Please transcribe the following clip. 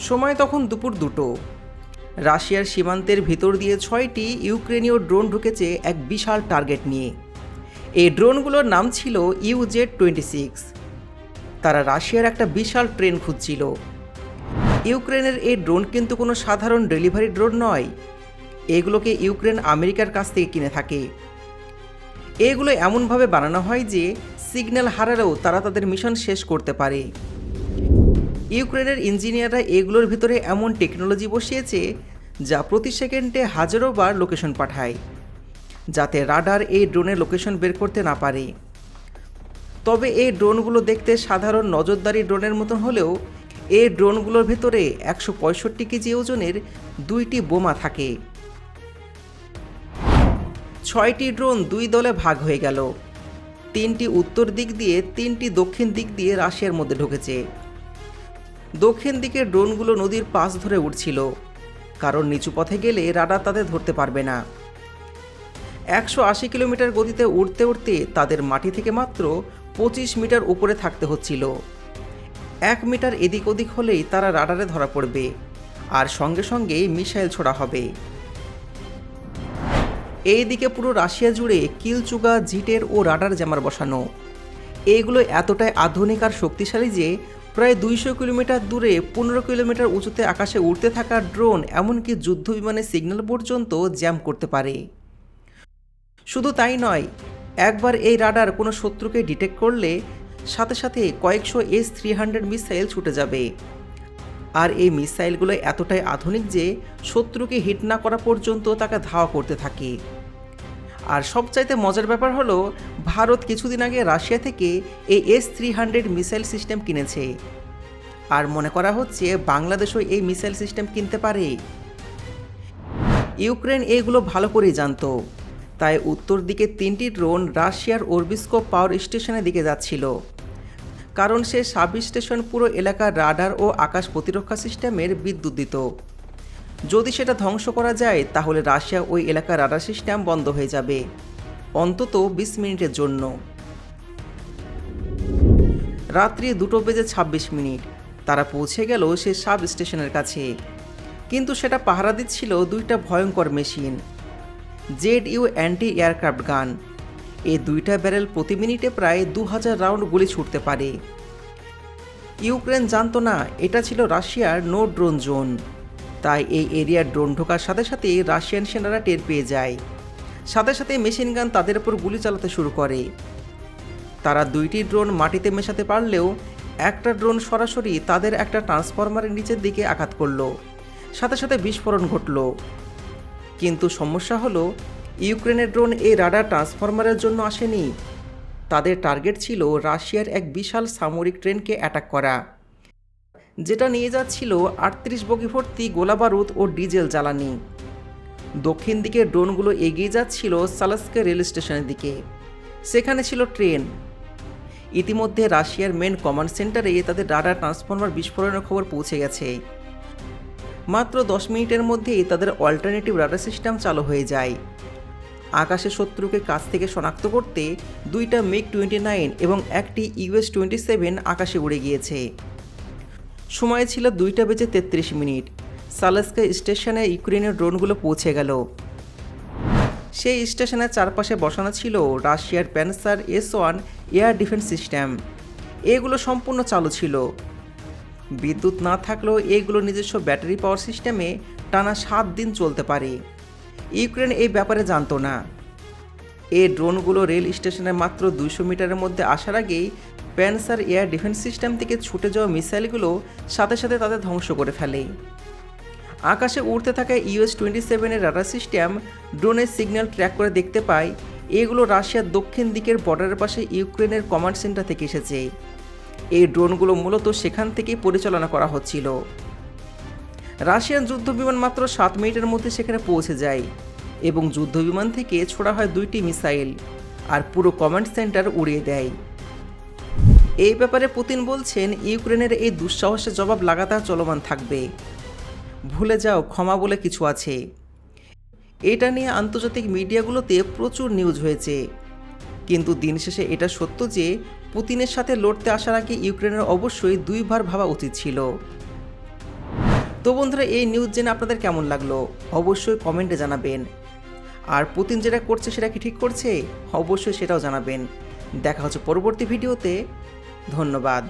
সময় তখন দুপুর দুটো। রাশিয়ার সীমান্তের ভিতর দিয়ে ছয়টি ইউক্রেনীয় ড্রোন ঢুকেছে এক বিশাল টার্গেট নিয়ে। এই ড্রোনগুলোর নাম ছিল ইউজেড টোয়েন্টি সিক্স। তারা রাশিয়ার একটা বিশাল ট্রেন খুঁজছিল। ইউক্রেনের এই ড্রোন কিন্তু কোনো সাধারণ ডেলিভারি ড্রোন নয়। এগুলোকে ইউক্রেন আমেরিকার কাছ থেকে কিনে থাকে। এগুলো এমনভাবে বানানো হয় যে, সিগন্যাল হারালেও তারা তাদের মিশন শেষ করতে পারে। ইউক্রেনের ইঞ্জিনিয়াররা এগুলোর ভিতরে এমন টেকনোলজি বসিয়েছে যা প্রতি সেকেন্ডে হাজারো বার লোকেশন পাঠায়, যাতে রাডার এই ড্রোনের লোকেশন বের করতে না পারে। তবে এই ড্রোনগুলো দেখতে সাধারণ নজরদারি ড্রোনের মতন হলেও এই ড্রোনগুলোর ভেতরে একশো পঁয়ষট্টি কেজি ওজনের দুইটি বোমা থাকে। ছয়টি ড্রোন দুই দলে ভাগ হয়ে গেল। তিনটি উত্তর দিক দিয়ে, তিনটি দক্ষিণ দিক দিয়ে রাশিয়ার মধ্যে ঢুকেছে। দক্ষিণ দিকের ড্রোনগুলো নদীর পাশ ধরে উঠছিল কারণ নিচু পথে গেলে রাডার তাদের ধরতে পারবে না। একশো আশি কিলোমিটার গতিতে উঠতে উঠতে তাদের মাটি থেকে মাত্র পঁচিশ মিটার উপরে থাকতে হচ্ছিল। এক মিটার এদিক ওদিক হলেই তারা রাডারে ধরা পড়বে। আর সঙ্গে সঙ্গে মিসাইল ছোড়া হবে। এই দিকে পুরো রাশিয়া জুড়ে কিলচুগা, জিটের ও রাডার জ্যামার বসানো। এইগুলো এতটাই আধুনিক আর শক্তিশালী যে প্রায় দুইশো কিলোমিটার দূরে পনেরো কিলোমিটার উঁচুতে আকাশে উড়তে থাকা ড্রোন, এমনকি যুদ্ধ বিমানের সিগন্যাল পর্যন্ত জ্যাম করতে পারে। শুধু তাই নয়, একবার এই রাডার কোনো শত্রুকে ডিটেক্ট করলে সাথে সাথে কয়েকশো এস থ্রি হান্ড্রেড মিসাইল ছুটে যাবে। আর এই মিসাইলগুলো এতটাই আধুনিক যে শত্রুকে হিট না করা পর্যন্ত তাকে ধাওয়া করতে থাকে। আর সবচাইতে মজার ব্যাপার হলো, ভারত কিছুদিন আগে রাশিয়া থেকে এই S three hundred missile system কিনেছে। আর মনে করা হচ্ছে বাংলাদেশও এই মিসাইল সিস্টেম কিনতে পারে। ইউক্রেন এইগুলো ভালো করেই জানতো। তাই উত্তর দিকে তিনটি ড্রোন রাশিয়ার ওরবিস্কো পাওয়ার স্টেশনের দিকে যাচ্ছিল। কারণ সে সাব স্টেশন পুরো এলাকার রাডার ও আকাশ প্রতিরক্ষা সিস্টেমের বিদ্যুৎ দিত। যদি সেটা ধ্বংস করা যায়, তাহলে রাশিয়া ওই এলাকার রাডার সিস্টেম বন্ধ হয়ে যাবে। অন্তত বিশ মিনিটের জন্য। রাত্রি দুটো বেজে ছাব্বিশ মিনিট। তারা পৌঁছে গেল সে সাব স্টেশনের কাছে। কিন্তু সেটা পাহারা দিচ্ছিল দুইটা ভয়ঙ্কর machine. Z U anti aircraft gun. এই দুইটা ব্যারেল প্রতি মিনিটে প্রায় দু হাজার রাউন্ড গুলি ছুটতে পারে। ইউক্রেন জানতো না, এটা ছিল রাশিয়ার নো ড্রোন জোন। তাই এই এরিয়ার ড্রোন ঢোকার সাথে সাথে রাশিয়ান সেনারা টের পেয়ে যায়। সাথে সাথে মেশিন গান তাদের উপর গুলি চালাতে শুরু করে। তারা দুইটি ড্রোন মাটিতে মেশাতে পারলেও একটা ড্রোন সরাসরি তাদের একটা ট্রান্সফরমারের নিচের দিকে আঘাত করল। সাথে সাথে বিস্ফোরণ ঘটলো। কিন্তু সমস্যা হলো, ইউক্রেনের ড্রোন এই রাডার ট্রান্সফরমারের জন্য আসেনি। তাদের টার্গেট ছিল রাশিয়ার এক বিশাল সামরিক ট্রেনকে অ্যাটাক করা। যেটা নিয়ে যাচ্ছিল আটত্রিশ বগি ভর্তি গোলাবারুদ ও ডিজেল জ্বালানি। দক্ষিণ দিকে ড্রোনগুলো এগিয়ে যাচ্ছিল সালাস্কে রেল স্টেশনের দিকে। সেখানে ছিল ট্রেন। ইতিমধ্যে রাশিয়ার মেন কমান্ড সেন্টারে তাদের রাডার ট্রান্সফরমার বিস্ফোরণের খবর পৌঁছে গেছে। মাত্র দশ মিনিটের মধ্যেই তাদের অল্টারনেটিভ রাডার সিস্টেম চালু হয়ে যায়। আকাশে শত্রুকে কাছ থেকে শনাক্ত করতে দুইটা মিগ টোয়েন্টি নাইন এবং একটি ইউএস টোয়েন্টি সেভেন আকাশে উড়ে গিয়েছে। সময় ছিল দুইটা বেজে তেত্রিশ মিনিট। সালাস্কা স্টেশনে ইউক্রেনের ড্রোনগুলো পৌঁছে গেল। সেই স্টেশনের চারপাশে বসানো ছিল রাশিয়ার Pantsir S one air defence system. এগুলো সম্পূর্ণ চালু ছিল। বিদ্যুৎ না থাকলেও এগুলো নিজস্ব ব্যাটারি পাওয়ার সিস্টেমে টানা সাত দিন চলতে পারে। ইউক্রেন এই ব্যাপারে জানত না। এই ড্রোনগুলো রেল স্টেশনে মাত্র দুইশো মিটারের মধ্যে আসার আগেই প্যান্সার এয়ার ডিফেন্স সিস্টেম থেকে ছুটে যাওয়া মিসাইলগুলো সাথে সাথে তাদের ধ্বংস করে ফেলে। আকাশে উড়তে থাকা ইউএস টোয়েন্টি সেভেনের রাডার সিস্টেম ড্রোনের সিগন্যাল ট্র্যাক করে দেখতে পায়, এগুলো রাশিয়ার দক্ষিণ দিকের বর্ডারের পাশে ইউক্রেনের কমান্ড সেন্টার থেকে এসেছে। এই ড্রোনগুলো মূলত সেখান থেকেই পরিচালনা করা হচ্ছিল। রাশিয়ান যুদ্ধবিমান মাত্র সাত মিনিটের মধ্যে সেখানে পৌঁছে যায় এবং যুদ্ধবিমান থেকে ছোড়া হয় দুইটি মিসাইল, আর পুরো কমান্ড সেন্টার উড়িয়ে দেয়। এই ব্যাপারে পুতিন বলছেন, ইউক্রেনের এই দুঃসাহসের জবাব লাগাতার চলমান থাকবে। ভুলে যাও, ক্ষমা বলে কিছু আছে। এটা নিয়ে আন্তর্জাতিক মিডিয়াগুলোতে প্রচুর নিউজ হয়েছে। কিন্তু দিন শেষে এটা সত্য যে, পুতিনের সাথে লড়তে আসার আগে ইউক্রেনের অবশ্যই দুইবার ভাবা উচিত ছিল। তো বন্ধুরা, এই নিউজ জেনে আপনাদের কেমন লাগল? অবশ্যই কমেন্টে জানাবেন। আর পুতিন যেটা করছে সেটা কি ঠিক করছে? অবশ্যই সেটাও জানাবেন। দেখা হচ্ছে পরবর্তী ভিডিওতে ধন্যবাদ।